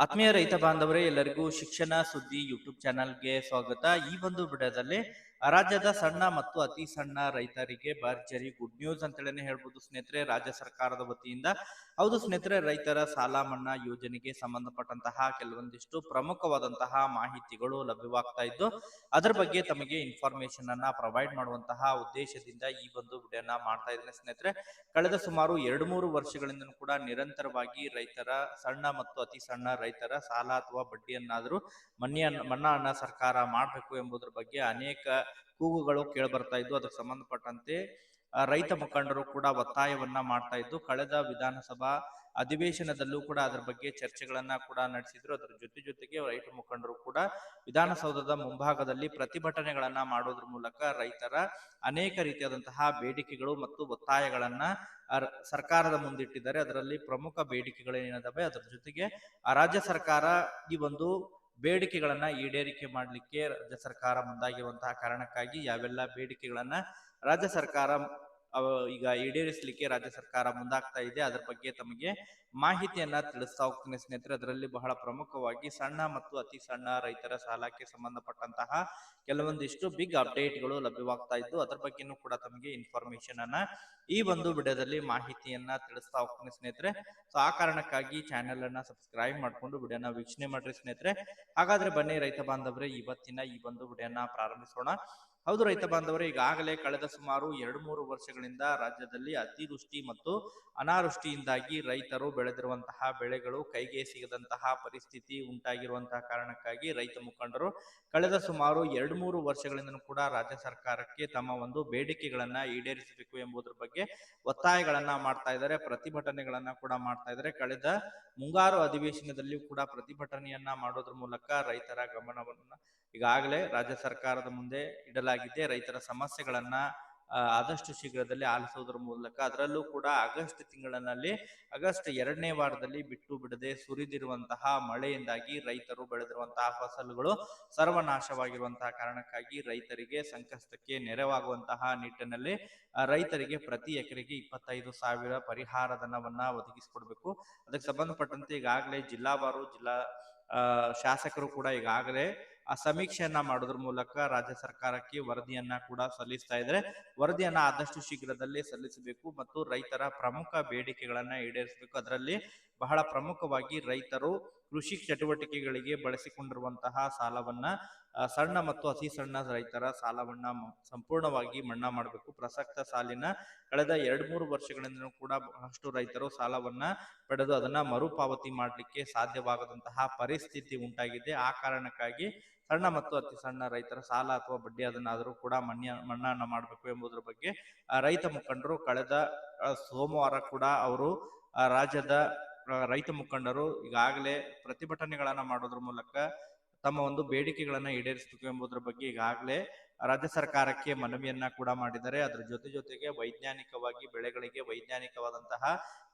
ಆತ್ಮೀಯ ರೈತ ಬಾಂಧವರೇ ಎಲ್ಲರಿಗೂ ಶಿಕ್ಷಣ ಸುದ್ದಿ ಯೂಟ್ಯೂಬ್ ಚಾನಲ್ಗೆ ಸ್ವಾಗತ. ಈ ಒಂದು ವಿಡಿಯೋದಲ್ಲಿ ರಾಜ್ಯದ ಸಣ್ಣ ಮತ್ತು ಅತಿ ಸಣ್ಣ ರೈತರಿಗೆ ಭರ್ಜರಿ ಗುಡ್ ನ್ಯೂಸ್ ಅಂತೇಳಿ ಹೇಳ್ಬೋದು ಸ್ನೇಹಿತರೆ. ರಾಜ್ಯ ಸರ್ಕಾರದ ವತಿಯಿಂದ. ಹೌದು ಸ್ನೇಹಿತರೆ, ರೈತರ ಸಾಲ ಮನ್ನಾ ಯೋಜನೆಗೆ ಸಂಬಂಧಪಟ್ಟಂತಹ ಕೆಲವೊಂದಿಷ್ಟು ಪ್ರಮುಖವಾದಂತಹ ಮಾಹಿತಿಗಳು ಲಭ್ಯವಾಗ್ತಾ ಇದ್ದು, ಅದರ ಬಗ್ಗೆ ತಮಗೆ ಇನ್ಫಾರ್ಮೇಶನ್ ಅನ್ನ ಪ್ರೊವೈಡ್ ಮಾಡುವಂತಹ ಉದ್ದೇಶದಿಂದ ಈ ಒಂದು ವಿಡಿಯೋನ ಮಾಡ್ತಾ ಇದ್ದೇನೆ ಸ್ನೇಹಿತರೆ. ಕಳೆದ ಸುಮಾರು ಎರಡು ಮೂರು ವರ್ಷಗಳಿಂದ ಕೂಡ ನಿರಂತರವಾಗಿ ರೈತರ ಸಣ್ಣ ಮತ್ತು ಅತಿ ಸಣ್ಣ ರೈತರ ಸಾಲ ಅಥವಾ ಬಡ್ಡಿಯನ್ನಾದರೂ ಮನ್ಯ ಮನ್ನಾನ ಸರ್ಕಾರ ಮಾಡಬೇಕು ಎಂಬುದರ ಬಗ್ಗೆ ಅನೇಕ ಕೂಗುಗಳು ಕೇಳಬರ್ತಾ ಇದ್ದು ಅದಕ್ಕೆ ಸಂಬಂಧಪಟ್ಟಂತೆ ರೈತ ಮುಖಂಡರು ಕೂಡ ಒತ್ತಾಯವನ್ನ ಮಾಡ್ತಾ ಇದ್ದು ಕಳೆದ ವಿಧಾನಸಭಾ ಅಧಿವೇಶನದಲ್ಲೂ ಕೂಡ ಅದರ ಬಗ್ಗೆ ಚರ್ಚೆಗಳನ್ನ ಕೂಡ ನಡೆಸಿದ್ರು. ಅದರ ಜೊತೆ ಜೊತೆಗೆ ರೈತ ಮುಖಂಡರು ಕೂಡ ವಿಧಾನಸೌಧದ ಮುಂಭಾಗದಲ್ಲಿ ಪ್ರತಿಭಟನೆಗಳನ್ನ ಮಾಡೋದ್ರ ಮೂಲಕ ರೈತರ ಅನೇಕ ರೀತಿಯಾದಂತಹ ಬೇಡಿಕೆಗಳು ಮತ್ತು ಒತ್ತಾಯಗಳನ್ನ ಸರ್ಕಾರದ ಮುಂದಿಟ್ಟಿದ್ದಾರೆ. ಅದರಲ್ಲಿ ಪ್ರಮುಖ ಬೇಡಿಕೆಗಳು ಏನಿದಾವೆ ಅದರ ಜೊತೆಗೆ ಆ ರಾಜ್ಯ ಸರ್ಕಾರ ಈ ಒಂದು ಬೇಡಿಕೆಗಳನ್ನ ಈಡೇರಿಕೆ ಮಾಡಲಿಕ್ಕೆ ರಾಜ್ಯ ಸರ್ಕಾರ ಮುಂದಾಗಿರುವಂತಹ ಕಾರಣಕ್ಕಾಗಿ ಯಾವೆಲ್ಲ ಬೇಡಿಕೆಗಳನ್ನ ರಾಜ್ಯ ಸರ್ಕಾರ ಈಗ ಈಡೇರಿಸಲಿಕ್ಕೆ ರಾಜ್ಯ ಸರ್ಕಾರ ಮುಂದಾಗ್ತಾ ಇದೆ. ಅದರ ಬಗ್ಗೆ ತಮಗೆ ಮಾಹಿತಿಯನ್ನ ತಿಳಿಸ್ತಾ ಹೋಗ್ತೀನಿ ಸ್ನೇಹಿತರೆ. ಅದರಲ್ಲಿ ಬಹಳ ಪ್ರಮುಖವಾಗಿ ಸಣ್ಣ ಮತ್ತು ಅತಿ ಸಣ್ಣ ರೈತರ ಸಾಲಕ್ಕೆ ಸಂಬಂಧಪಟ್ಟಂತಹ ಕೆಲವೊಂದಿಷ್ಟು ಬಿಗ್ ಅಪ್ಡೇಟ್ಗಳು ಲಭ್ಯವಾಗ್ತಾ ಇದ್ದು, ಅದರ ಬಗ್ಗೆನೂ ಕೂಡ ತಮಗೆ ಇನ್ಫಾರ್ಮೇಶನ್ ಅನ್ನ ಈ ಒಂದು ವಿಡಿಯೋದಲ್ಲಿ ಮಾಹಿತಿಯನ್ನ ತಿಳಿಸ್ತಾ ಹೋಗ್ತೀನಿ ಸ್ನೇಹಿತರೆ. ಸೊ ಆ ಕಾರಣಕ್ಕಾಗಿ ಚಾನೆಲ್ ಅನ್ನ ಸಬ್ಸ್ಕ್ರೈಬ್ ಮಾಡ್ಕೊಂಡು ವಿಡಿಯೋನ ವೀಕ್ಷಣೆ ಮಾಡ್ರಿ ಸ್ನೇಹಿತರೆ. ಹಾಗಾದ್ರೆ ಬನ್ನಿ ರೈತ ಬಾಂಧವ್ರೆ, ಇವತ್ತಿನ ಈ ಒಂದು ವಿಡಿಯೋನ ಪ್ರಾರಂಭಿಸೋಣ. ಹೌದು ರೈತ ಬಾಂಧವರು ಈಗಾಗಲೇ ಕಳೆದ ಸುಮಾರು ಎರಡು ಮೂರು ವರ್ಷಗಳಿಂದ ರಾಜ್ಯದಲ್ಲಿ ಅತಿವೃಷ್ಟಿ ಮತ್ತು ಅನಾವೃಷ್ಟಿಯಿಂದಾಗಿ ರೈತರು ಬೆಳೆದಿರುವಂತಹ ಬೆಳೆಗಳು ಕೈಗೆ ಸಿಗದಂತಹ ಪರಿಸ್ಥಿತಿ ಉಂಟಾಗಿರುವಂತಹ ಕಾರಣಕ್ಕಾಗಿ ರೈತ ಮುಖಂಡರು ಕಳೆದ ಸುಮಾರು ಎರಡು ಮೂರು ವರ್ಷಗಳಿಂದ ಕೂಡ ರಾಜ್ಯ ಸರ್ಕಾರಕ್ಕೆ ತಮ್ಮ ಒಂದು ಬೇಡಿಕೆಗಳನ್ನ ಈಡೇರಿಸಬೇಕು ಎಂಬುದರ ಬಗ್ಗೆ ಒತ್ತಾಯಗಳನ್ನ ಮಾಡ್ತಾ ಇದ್ದಾರೆ ಪ್ರತಿಭಟನೆಗಳನ್ನ ಕೂಡ ಮಾಡ್ತಾ ಇದ್ದಾರೆ. ಕಳೆದ ಮುಂಗಾರು ಅಧಿವೇಶನದಲ್ಲಿಯೂ ಕೂಡ ಪ್ರತಿಭಟನೆಯನ್ನ ಮಾಡೋದ್ರ ಮೂಲಕ ರೈತರ ಗಮನವನ್ನ ಈಗಾಗಲೇ ರಾಜ್ಯ ಸರ್ಕಾರದ ಮುಂದೆ ಇಡಲಾಗಿದೆ ರೈತರ ಸಮಸ್ಯೆಗಳನ್ನ ಆದಷ್ಟು ಶೀಘ್ರದಲ್ಲಿ ಆಲಿಸುವುದರ ಮೂಲಕ ಅದರಲ್ಲೂ ಕೂಡ ಆಗಸ್ಟ್ ತಿಂಗಳಿನಲ್ಲಿ, ಆಗಸ್ಟ್ ಎರಡನೇ ವಾರದಲ್ಲಿ ಬಿಟ್ಟು ಬಿಡದೆ ಸುರಿದಿರುವಂತಹ ಮಳೆಯಿಂದಾಗಿ ರೈತರು ಬೆಳೆದಿರುವಂತಹ ಫಸಲುಗಳು ಸರ್ವನಾಶವಾಗಿರುವಂತಹ ಕಾರಣಕ್ಕಾಗಿ ರೈತರಿಗೆ ಸಂಕಷ್ಟಕ್ಕೆ ನೆರವಾಗುವಂತಹ ನಿಟ್ಟಿನಲ್ಲಿ ರೈತರಿಗೆ ಪ್ರತಿ ಎಕರೆಗೆ ಇಪ್ಪತ್ತೈದು ಸಾವಿರ ಪರಿಹಾರ ಧನವನ್ನ ಒದಗಿಸಿಕೊಡ್ಬೇಕು. ಅದಕ್ಕೆ ಸಂಬಂಧಪಟ್ಟಂತೆ ಈಗಾಗಲೇ ಜಿಲ್ಲಾವಾರು, ಜಿಲ್ಲಾ ಶಾಸಕರು ಕೂಡ ಈಗಾಗಲೇ ಆ ಸಮೀಕ್ಷೆಯನ್ನ ಮಾಡೋದ್ರ ಮೂಲಕ ರಾಜ್ಯ ಸರ್ಕಾರಕ್ಕೆ ವರದಿಯನ್ನ ಕೂಡ ಸಲ್ಲಿಸ್ತಾ ಇದ್ರೆ ವರದಿಯನ್ನ ಆದಷ್ಟು ಶೀಘ್ರದಲ್ಲೇ ಸಲ್ಲಿಸಬೇಕು ಮತ್ತು ರೈತರ ಪ್ರಮುಖ ಬೇಡಿಕೆಗಳನ್ನ ಈಡೇರಿಸಬೇಕು. ಅದರಲ್ಲಿ ಬಹಳ ಪ್ರಮುಖವಾಗಿ ರೈತರು ಕೃಷಿ ಚಟುವಟಿಕೆಗಳಿಗೆ ಬಳಸಿಕೊಂಡಿರುವಂತಹ ಸಾಲವನ್ನ ಸಣ್ಣ ಮತ್ತು ಅತಿ ಸಣ್ಣ ರೈತರ ಸಾಲವನ್ನ ಸಂಪೂರ್ಣವಾಗಿ ಮನ್ನಾ ಮಾಡಬೇಕು. ಪ್ರಸಕ್ತ ಸಾಲಿನ ಕಳೆದ ಎರಡ್ ಮೂರು ವರ್ಷಗಳಿಂದ ಕೂಡ ಬಹಳಷ್ಟು ರೈತರು ಸಾಲವನ್ನ ಪಡೆದು ಅದನ್ನ ಮರುಪಾವತಿ ಮಾಡಲಿಕ್ಕೆ ಸಾಧ್ಯವಾಗದಂತಹ ಪರಿಸ್ಥಿತಿ ಉಂಟಾಗಿದೆ. ಆ ಕಾರಣಕ್ಕಾಗಿ ಸಣ್ಣ ಮತ್ತು ಅತಿ ಸಣ್ಣ ರೈತರ ಸಾಲ ಅಥವಾ ಬಡ್ಡಿ ಅದನ್ನಾದರೂ ಕೂಡ ಮನ್ಯ, ಮನ್ನಾನ ಮಾಡಬೇಕು ಎಂಬುದರ ಬಗ್ಗೆ ರೈತ ಮುಖಂಡರು ಕಳೆದ ಸೋಮವಾರ ಕೂಡ ಅವರು ರಾಜ್ಯದ ರೈತ ಮುಖಂಡರು ಈಗಾಗಲೇ ಪ್ರತಿಭಟನೆಗಳನ್ನ ಮಾಡೋದ್ರ ಮೂಲಕ ತಮ್ಮ ಒಂದು ಬೇಡಿಕೆಗಳನ್ನ ಈಡೇರಿಸಬೇಕು ಎಂಬುದರ ಬಗ್ಗೆ ಈಗಾಗಲೇ ರಾಜ್ಯ ಸರ್ಕಾರಕ್ಕೆ ಮನವಿಯನ್ನ ಕೂಡ ಮಾಡಿದ್ದಾರೆ. ಅದರ ಜೊತೆ ಜೊತೆಗೆ ವೈಜ್ಞಾನಿಕವಾಗಿ ಬೆಳೆಗಳಿಗೆ ವೈಜ್ಞಾನಿಕವಾದಂತಹ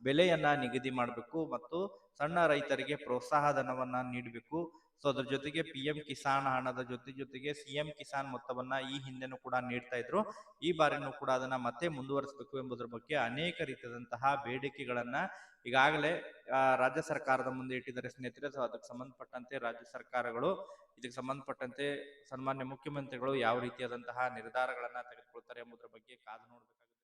ಬೆಲೆಯನ್ನ ನಿಗದಿ ಮಾಡಬೇಕು ಮತ್ತು ಸಣ್ಣ ರೈತರಿಗೆ ಪ್ರೋತ್ಸಾಹ ಧನವನ್ನ ನೀಡಬೇಕು. ಸೊ ಅದ್ರ ಜೊತೆಗೆ ಪಿ ಎಂ ಕಿಸಾನ್ ಹಣದ ಜೊತೆ ಜೊತೆಗೆ ಸಿ ಎಂ ಕಿಸಾನ್ ಮೊತ್ತವನ್ನ ಈ ಹಿಂದೆನೂ ಕೂಡ ನೀಡ್ತಾ ಇದ್ರು. ಈ ಬಾರಿನೂ ಕೂಡ ಅದನ್ನ ಮತ್ತೆ ಮುಂದುವರಿಸಬೇಕು ಎಂಬುದರ ಬಗ್ಗೆ ಅನೇಕ ರೀತಿಯಾದಂತಹ ಬೇಡಿಕೆಗಳನ್ನ ಈಗಾಗಲೇ ರಾಜ್ಯ ಸರ್ಕಾರದ ಮುಂದೆ ಇಟ್ಟಿದ್ದಾರೆ ಸ್ನೇಹಿತರೆ. ಸೊ ಅದಕ್ಕೆ ಸಂಬಂಧಪಟ್ಟಂತೆ ರಾಜ್ಯ ಸರ್ಕಾರಗಳು ಇದಕ್ಕೆ ಸಂಬಂಧಪಟ್ಟಂತೆ ಸನ್ಮಾನ್ಯ ಮುಖ್ಯಮಂತ್ರಿಗಳು ಯಾವ ರೀತಿಯಾದಂತಹ ನಿರ್ಧಾರಗಳನ್ನ ತೆಗೆದುಕೊಳ್ತಾರೆ ಎಂಬುದರ ಬಗ್ಗೆ ಕಾದು ನೋಡ್ಬೇಕು.